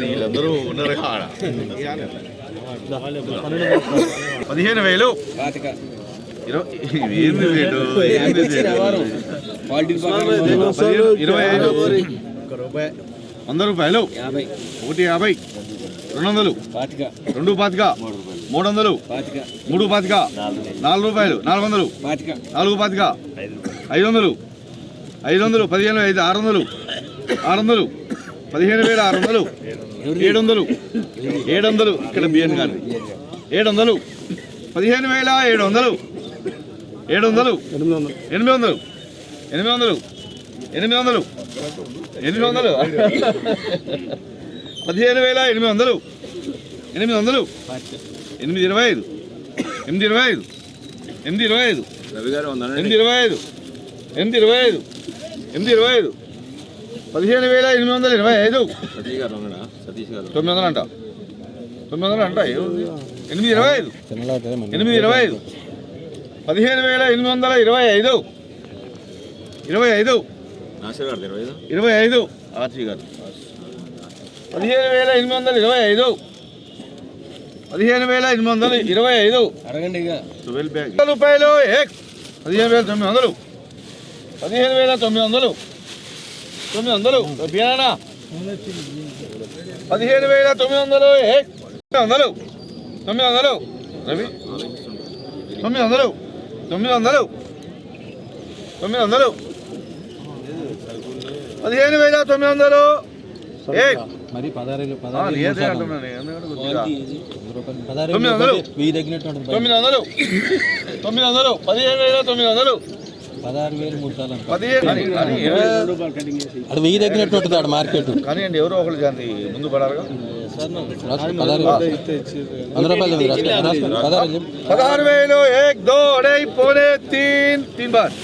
వీళ్ళందరూ ఉన్నారు. కాడ పదిహేను వేలు. ఏంది రేటు ఇరవై ఐదు వంద రూపాయలు. ఒకటి యాభై. రెండు వందలు. రెండు పాతిక మూడు వందలు. మూడు పాతిక నాలుగు రూపాయలు. నాలుగు వందలు. నాలుగు పాతిక ఐదు వందలు. ఐదు వందలు. పదిహేను ఐదు ఆరు వందలు. ఆరు వందలు. పదిహేను వేల ఆరు వందలు. ఏడు వందలు. ఏడు వందలు. ఇక్కడ బియ్యం గారు ఏడు వందలు. పదిహేను వేల ఏడు వందలు. ఏడు వందలు. ఎనిమిది వందలు. ఎనిమిది వందలు. ఎనిమిది వందలు. ఎనిమిది వందలు. పదిహేను వేల ఎనిమిది వందలు. ఎనిమిది వందలు. ఎనిమిది ఇరవై ఐదు. ఎనిమిది ఇరవై ఐదు. ఎనిమిది ఇరవై ఐదు. ఎనిమిది ఇరవై ఐదు. ఎనిమిది ఇరవై ఐదు. ఎనిమిది ఇరవై ఐదు. పదిహేను వేల ఎనిమిది వందల ఇరవై ఐదు. తొమ్మిది వందలు అంట. తొమ్మిది వందలు అంట? ఎనిమిది ఇరవై ఐదు. ఎనిమిది ఇరవై ఐదు. పదిహేను వేల ఎనిమిది వందల ఇరవై ఐదు. ఇరవై ఐదు. ఇరవై ఐదు. ఆర్చి గారు. పదిహేను వేల ఎనిమిది వందల ఇరవై ఐదు. పదిహేను వేల ఎనిమిది వందల ఇరవై ఐదు. అడగండి రూపాయలు పదిహేను వేల తొమ్మిది వందలు. పదిహేను వేల తొమ్మిది వందలు. తొమ్మిది వందలు బియ్యానా పదిహేను వేల తొమ్మిది వందలు తొమ్మిది వందలు తొమ్మిది వందలు రవి తొమ్మిది వందలు తొమ్మిది వందలు తొమ్మిది వందలు పదిహేను వేల తొమ్మిది వందలు మరి పదహారు తొమ్మిది వందలు తొమ్మిది వందలు పదిహేను వేల తొమ్మిది వందలు పదహారు వేలు మూడు సార్లు అనుకో. పదిహేను అని అని అది వెయ్యి తగ్గినట్టు ఉంటుంది ఆడ మార్కెట్ కానీ అండి ఎవరో ఒకరు కానీ ముందు పడారుగా రాసుకో, పదహారు వంద రూపాయలు ఉంది, రాసుకో, రాసుకో, పదహారు చెప్పు. పదహారు వేలు ఏక్ దో అడై పోనే తీన్ తీన్ బార్